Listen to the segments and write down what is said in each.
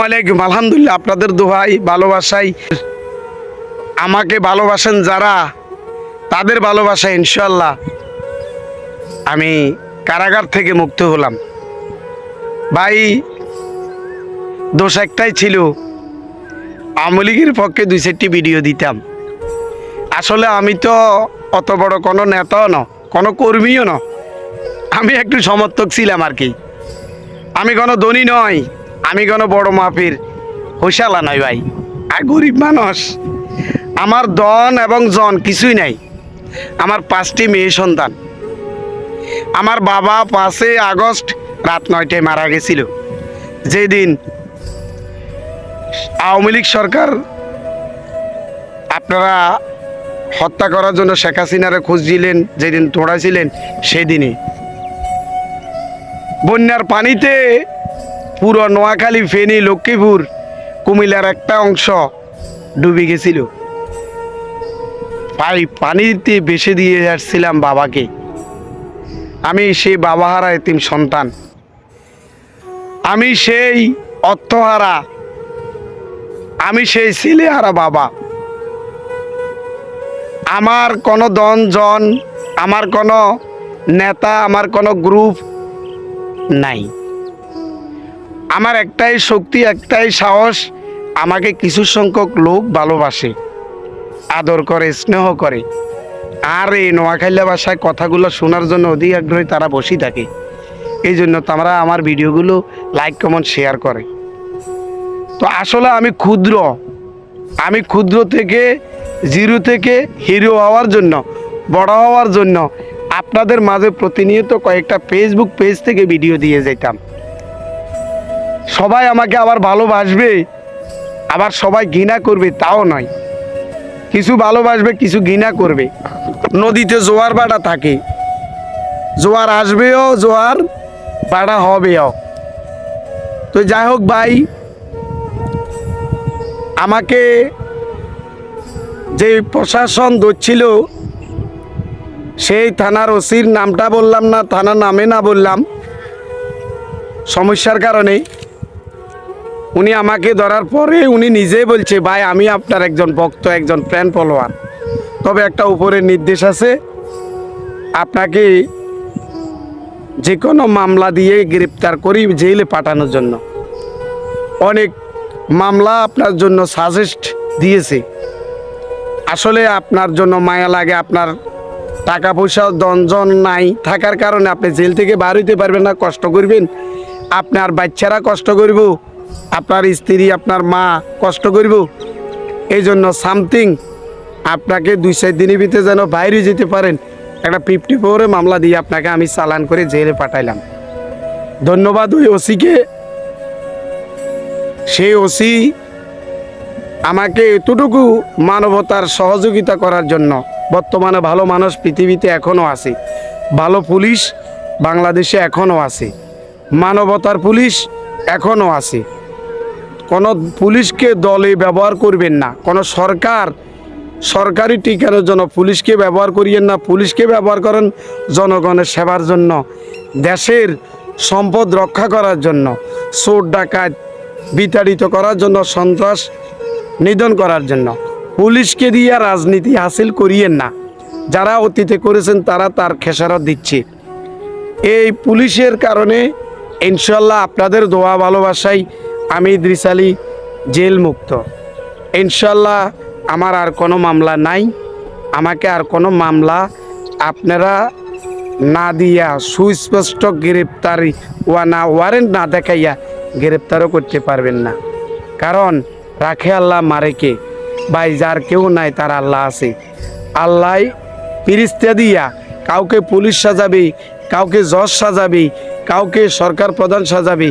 ওয়ালাইকুম আলহামদুলিল্লাহ, আপনাদের দোহাই, ভালোবাসাই। আমাকে ভালোবাসেন যারা, তাদের ভালোবাসা ইনশাল্লাহ আমি কারাগার থেকে মুক্ত হলাম। ভাই, দোষ একটাই ছিল, আওয়ামী পক্ষে দুই চারটি ভিডিও দিতাম। আসলে আমি তো অত বড় কোনো নেতাও ন কোনো কর্মীও ন আমি একটু সমর্থক ছিলাম আর কি। আমি কোনো ধনী নয় আমি কোনো বড় মাপের হোসালা নয় ভাই। আর গরিব মানুষ, আমার দন এবং জন কিছুই নাই। আমার পাঁচটি মেয়ে সন্তান। আমার বাবা পাঁচই আগস্ট রাত নয়টায় মারা গেছিল। যেদিন আওয়ামী লীগ সরকার আপনারা হত্যা করার জন্য শেখ হাসিনারে খোঁজ দিলেন যেদিন তোড়াছিলেন, সেদিনই। বন্যার পানিতে পুরো নোয়াখালী, ফেনী, লক্ষ্মীপুর, কুমিল্লার একটা অংশ ডুবে গেছিল। ভাই পানিতে বেশি দিয়ে যাচ্ছিলাম বাবাকে। আমি সেই বাবাহারা এতিম সন্তান। আমি সেই অর্থহারা। আমি সেই ছেলেহারা বাবা। আমার কোনো দন জন আমার কোনো নেতা, আমার কোনো গ্রুপ নাই। আমার একটাই শক্তি, একটাই সাহস, আমাকে কিছু সংখ্যক লোক ভালোবাসে, আদর করে, স্নেহ করে। আর এই নোয়াখাইলা ভাষায় কথাগুলো শোনার জন্য অধিক আগ্রহী তারা বসেই থাকে। এই জন্য তারা আমার ভিডিওগুলো লাইক কমেন্ট শেয়ার করে। তো আসলে আমি ক্ষুদ্র। আমি ক্ষুদ্র থেকে, জিরো থেকে হিরো হওয়ার জন্য, বড় হওয়ার জন্য আপনাদের মাঝে প্রতিনিয়ত কয়েকটা ফেসবুক পেজ থেকে ভিডিও দিয়ে যেতাম। সবাই আমাকে আবার ভালোবাসবে, আবার সবাই ঘৃণা করবে, তাও নয়। কিছু ভালোবাসবে, কিছু ঘৃণা করবে। নদীতে জোয়ার বাড়া থাকে। জোয়ার আসবেও, জোয়ার বাড়া হবেও। তো যাই হোক ভাই, আমাকে যে প্রশাসন ধরছিল, সেই থানার ওসির নামটা বললাম না, থানার নামে না বললাম। সমস্যার কারণে উনি আমাকে ধরার পরে উনি নিজেই বলছে, ভাই, আমি আপনার একজন ভক্ত, একজন প্ল্যান ফলোয়ার। তবে একটা উপরের নির্দেশ আছে। আপনাকে যে কোনো মামলা দিয়ে গ্রেপ্তার করি জেলে পাঠানোর জন্য। অনেক মামলা আপনার জন্য সাজেস্ট দিয়েছে। আসলে আপনার জন্য মায়া লাগে, আপনার টাকা পয়সা দঞ্জন নাই। থাকার কারণে আপনি জেল থেকে বার হইতে পারবেন না, কষ্ট করবেন। আপনার বাচ্চারা কষ্ট করব। আপনার স্ত্রী, আপনার মা কষ্ট করব। এই জন্য সামথিং আপনাকে দুই, চার দিনের ভিতরে যেন বাইরে যেতে পারেন। একটা ফিফটি ফোরে মামলা দিয়ে আপনাকে আমি চালান করে জেলে পাঠাইলাম। ধন্যবাদ ওই ওসিকে। সেই ওসি আমাকে এতটুকু মানবতার সহযোগিতা করার জন্য বর্তমানে ভালো মানুষ পৃথিবীতে এখনও আছে। ভালো পুলিশ বাংলাদেশে এখনও আছে। মানবতার পুলিশ এখনও আছে। কোনো পুলিশকে দলে ব্যবহার করবেন না। কোনো সরকার, সরকারি টিকানোর জন্য পুলিশকে ব্যবহার করিয়েন না, পুলিশকে ব্যবহার করেন জনগণের সেবার জন্য, দেশের সম্পদ রক্ষা করার জন্য, চোর, ডাকাত বিতাড়িত করার জন্য, সন্ত্রাস নিধন করার জন্য। পুলিশকে দিয়ে রাজনীতি হাসিল করিয়েন না। যারা অতীতে করেছেন তারা তার খেসারত দিচ্ছে। এই পুলিশের কারণে ইনশাল্লাহ আপনাদের দোয়া ভালোবাসাই আমি আলী জেল মুক্ত। ইনশাল্লাহ আমার আর কোনো মামলা নাই। আমাকে আর কোনো মামলা আপনারা না দিয়া সুস্পষ্ট গ্রেপ্তারি ওয়া না ওয়ারেন্ট না দেখাইয়া গ্রেপ্তারও করতে পারবেন না। কারণ রাখে আল্লাহ মারে কে? ভাই, যার কেউ নাই, তার আল্লাহ আছে। আল্লাহ পিরিস্তা দিয়া কাউকে পুলিশ সাজাবে, কাউকে জজ সাজাবে, কাউকে সরকার প্রধান সাজাবে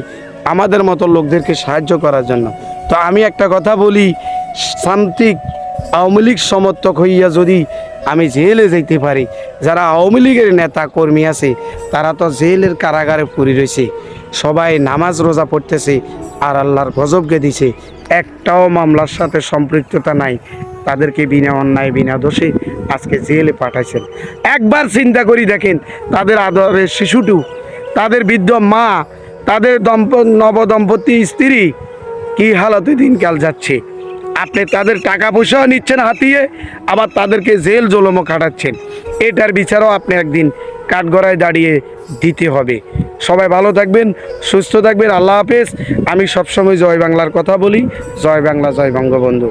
আমাদের মতো লোকদেরকে সাহায্য করার জন্য। তো আমি একটা কথা বলি, শান্তিক আওয়ামী লীগ সমর্থক হইয়া যদি আমি জেলে যেতে পারি, যারা আওয়ামী লীগের নেতা কর্মী আছে, তারা তো জেলের কারাগারে পড়ে রয়েছে। সবাই নামাজ রোজা পড়তেছে আর আল্লাহর গজবকে দিছে একটাও মামলার সাথে সম্পৃক্ততা নাই। তাদেরকে বিনা অন্যায়, বিনা দোষে আজকে জেলে পাঠাইছেন। একবার চিন্তা করি দেখেন, তাদের আদরের শিশুটু, তাদের বৃদ্ধ মা তাদের দম্প, নবদম্পতি স্ত্রী, কি হালতে দিনকাল যাচ্ছে? আপনি তাদের টাকা পয়সাও নিচ্ছেন হাতিয়ে, আবার তাদেরকে জেল জলমও কাটাচ্ছেন এটার বিচারও আপনি একদিন কাঠগড়ায় দাঁড়িয়ে দিতে হবে। সবাই ভালো থাকবেন, সুস্থ থাকবেন, আল্লাহ হাফেজ। আমি সবসময় জয় বাংলার কথা বলি। জয় বাংলা, জয় বঙ্গবন্ধু।